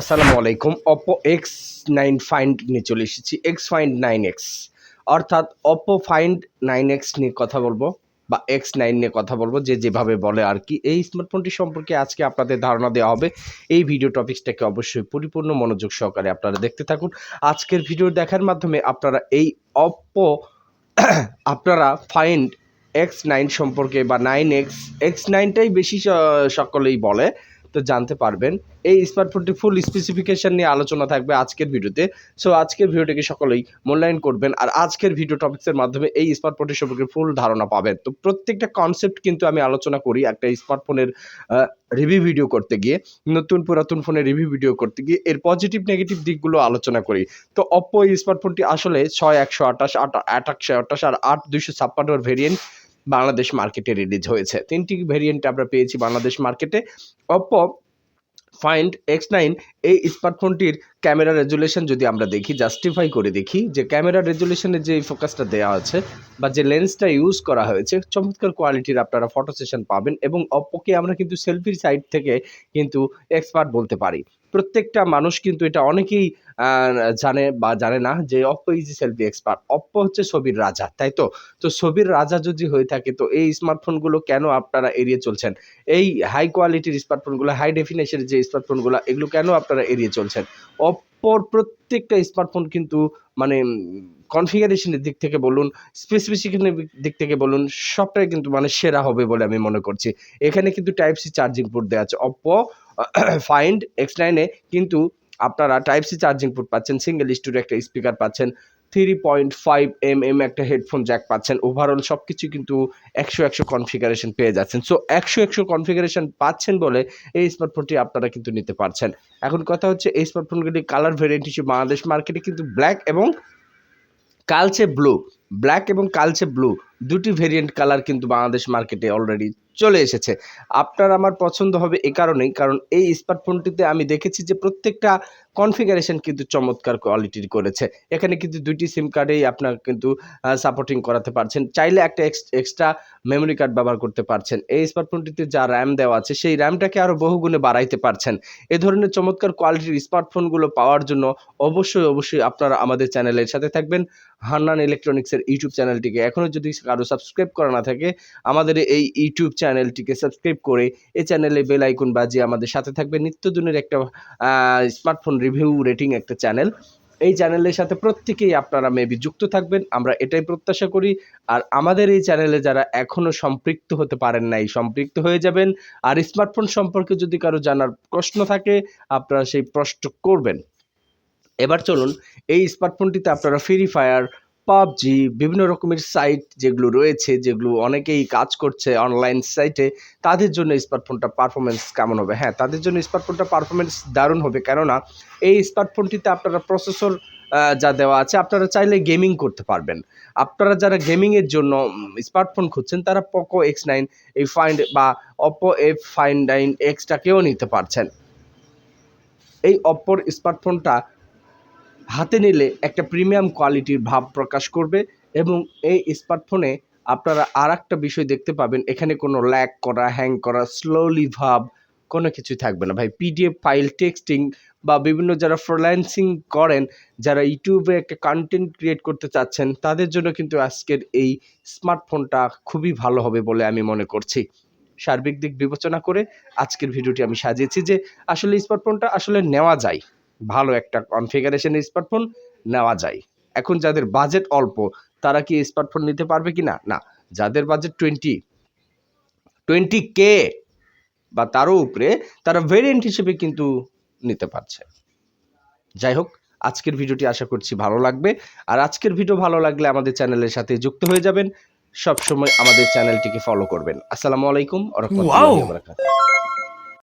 আসসালামু আলাইকুম। Oppo x nine find নিয়ে চলে এসেছি। এক্স ফাইন্ড নাইন এক্স অর্থাৎ অপো ফাইন্ড নাইন এক্স নিয়ে কথা বলব বা এক্স নাইন নিয়ে কথা বলব, যে যেভাবে বলে আর কি। এই স্মার্টফোনটি সম্পর্কে আজকে আপনাদের ধারণা দেওয়া হবে। এই ভিডিও টপিকসটাকে অবশ্যই পরিপূর্ণ মনোযোগ সহকারে আপনারা দেখতে থাকুন। আজকের ভিডিও দেখার মাধ্যমে আপনারা এই অপো আপনারা ফাইন্ড এক্স নাইন সম্পর্কে বা নাইন এক্স এক্স নাইনটাই বেশি সকলেই বলে। তো জানতে পারবেন। এই স্মার্টফোনটি ফুল স্পেসিফিকেশন নিয়ে আলোচনা থাকবে আজকের ভিডিওতে। সো আজকের ভিডিওটিকে সকলেই মূল্যায়ন করবেন আর আজকের ভিডিও টপিক্সের মাধ্যমে এই স্মার্টফোনটি সম্পর্কে ফুল ধারণা পাবেন। তো প্রত্যেকটা কনসেপ্ট কিন্তু আমি আলোচনা করি একটা স্মার্টফোনের রিভিউ ভিডিও করতে গিয়ে, নতুন পুরাতন ফোনের রিভিউ ভিডিও করতে গিয়ে, এর পজিটিভ নেগেটিভ দিকগুলো আলোচনা করি। তো অপো এই স্মার্টফোনটি আসলে ছয় একশো আঠাশ, আট আট একশো আঠাশ আর আট দুইশো ছাপ্পান্নর ভেরিয়েন্ট বাংলাদেশ মার্কেটে রিলিজ হয়েছে। তিনটি ভেরিয়েন্ট আমরা পেয়েছি বাংলাদেশ মার্কেটে অপো ফাইন্ড এক্স নাইন এই স্মার্টফোনটির ক্যামেরা রেজুলেশন যদি আমরা দেখি জাস্টিফাই করে দেখি, যে ক্যামেরা রেজুলেশনের যে ফোকাসটা দেওয়া আছে বা যে লেন্সটা ইউজ করা হয়েছে, চমৎকার কোয়ালিটির আপনারা ফটো সেশন পাবেন এবং অপোকে আমরা কিন্তু সেলফির সাইড থেকে কিন্তু এক্সপার্ট বলতে পারি। প্রত্যেকটা মানুষ কিন্তু এটা অনেকেই জানে বা জানে না যে Oppo is selfie expert Oppo হচ্ছে ছবির রাজা, তাই তো? তো ছবির রাজা যদি হয়ে থাকে, তো এই স্মার্টফোনগুলো কেন আপনারা এড়িয়ে চলছেন? এই হাই কোয়ালিটির স্মার্টফোনগুলো হাই ডেফিনেশনের যে স্মার্টফোনগুলো এগুলো কেন আপনারা এড়িয়ে চলছেন। অপর প্রত্যেকটা স্মার্টফোন কিন্তু মানে কনফিগারেশনের দিক থেকে বলুন স্পেসিফিকেশনের দিক থেকে বলুন, সবটাই কিন্তু মানে সেরা হবে বলে আমি মনে করছি। এখানে কিন্তু টাইপ সি চার্জিং পোর্ট দেওয়া আছে। অপো ফাইন্ড এক্স নাইনে কিন্তু আপনারা টাইপ সি চার্জিং পোর্ট পাচ্ছেন সিঙ্গেল স্টুডিও একটা স্পিকার পাচ্ছেন three point five M M একটা হেডফোন জ্যাক পাচ্ছেন। ওভারঅল সব কিছু কিন্তু একশো একশো কনফিগারেশন পেয়ে যাচ্ছেন। সো একশো একশো কনফিগারেশন পাচ্ছেন বলে এই স্মার্টফোনটি আপনারা কিন্তু নিতে পারছেন। এখন কথা হচ্ছে, এই স্মার্টফোনগুলি কালার ভেরিয়েন্ট হিসেবে বাংলাদেশ মার্কেটে কিন্তু ব্ল্যাক এবং কালচে ব্লু ব্ল্যাক এবং কালচে ব্লু দুটি ভেরিয়েন্ট কালার কিন্তু বাংলাদেশ মার্কেটে অলরেডি চলে এসেছে। আপনার আমার পছন্দ হবে এ কারণেই, কারণ এই স্মার্টফোনটিতে আমি দেখেছি যে প্রত্যেকটা কনফিগারেশন কিন্তু চমৎকার কোয়ালিটির করেছে। এখানে কিন্তু দুইটি সিম কার্ডেই আপনার কিন্তু সাপোর্টিং করাতে পারছেন। চাইলে একটা এক্সট্রা মেমরি কার্ড ব্যবহার করতে পারছেন। এই স্মার্টফোনটিতে যা র্যাম দেওয়া আছে, সেই র্যামটাকে আরও বহুগুণে বাড়াইতে পারছেন। এ ধরনের চমৎকার কোয়ালিটির স্মার্টফোনগুলো পাওয়ার জন্য অবশ্যই অবশ্যই আপনারা আমাদের চ্যানেলের সাথে থাকবেন। হান্নান ইলেকট্রনিক্সের ইউটিউব চ্যানেলটিকে। এখনও যদি কারও সাবস্ক্রাইব করা না থাকে, আমাদের এই ইউটিউব চ্যানেলটিকে সাবস্ক্রাইব করে এই চ্যানেলে বেল আইকন বাজিয়ে আমাদের সাথে থাকবে নিত্যদিনের একটা স্মার্টফোন রিভিউ, রেটিং একটা চ্যানেল। এই চ্যানেলের সাথে প্রত্যেকেই আপনারা মেবি যুক্ত থাকবেন। আমরা এটাই প্রত্যাশা করি। আর আমাদের এই চ্যানেলে যারা এখনও সম্পৃক্ত হতে পারেন নাই, সম্পৃক্ত হয়ে যাবেন। আর স্মার্টফোন সম্পর্কে যদি কারও জানার প্রশ্ন থাকে, আপনারা সেই প্রশ্ন করবেন। এবার চলুন, এই স্মার্টফোনটিতে আপনারা ফ্রি ফায়ার পাবজি বিভিন্ন রকমের সাইট যেগুলো রয়েছে, যেগুলো অনেকেই কাজ করছে অনলাইন সাইটে তাদের জন্য স্মার্টফোনটা পারফরমেন্স কেমন হবে? হ্যাঁ তাদের জন্য স্মার্টফোনটা পারফরমেন্স দারুণ হবে। কেননা, এই স্মার্টফোনটিতে আপনারা প্রসেসর যা দেওয়া আছে, আপনারা চাইলে গেমিং করতে পারবেন। আপনারা যারা গেমিংয়ের জন্য স্মার্টফোন খুঁজছেন, তারা পোকো এক্স নাইন এই ফাইন্ড বা অপো এফ ফাইন নাইন এক্সটাকেও নিতে পারছেন। এই অপ্পোর স্মার্টফোনটা হাতে নিলে একটা প্রিমিয়াম কোয়ালিটির ভাব প্রকাশ করবে এবং এই স্মার্টফোনে আপনারা আর একটা বিষয় দেখতে পাবেন, এখানে কোনো ল্যাক করা হ্যাং করা স্লোলি ভাব, কোনো কিছু থাকবে না। ভাই পিডিএফ ফাইল টেক্সটিং বা বিভিন্ন যারা ফ্রিল্যান্সিং করেন, যারা ইউটিউবে একটা কন্টেন্ট ক্রিয়েট করতে চাচ্ছেন, তাদের জন্য কিন্তু আজকের এই স্মার্টফোনটা খুবই ভালো হবে বলে আমি মনে করছি। সার্বিক দিক বিবেচনা করে আজকের ভিডিওটি আমি সাজিয়েছি যে আসলে স্মার্টফোনটা আসলে নেওয়া যায়। ভালো একটা কনফিগারেশনের স্মার্টফোন নেওয়া যায়। এখন যাদের বাজেট অল্প তারা কি স্মার্টফোন নিতে পারবে কি না না যাদের বাজেট টোয়েন্টি টোয়েন্টি কে বা তারও উপরে তারা ভেরিয়েন্ট হিসেবে কিন্তু নিতে পারছে। যাই হোক আজকের ভিডিওটি আশা করছি ভালো লাগবে। আর আজকের ভিডিও ভালো লাগলে আমাদের চ্যানেলের সাথে যুক্ত হয়ে যাবেন। সবসময় আমাদের চ্যানেলটিকে ফলো করবেন। আসসালামু আলাইকুম বারাকাতুহু।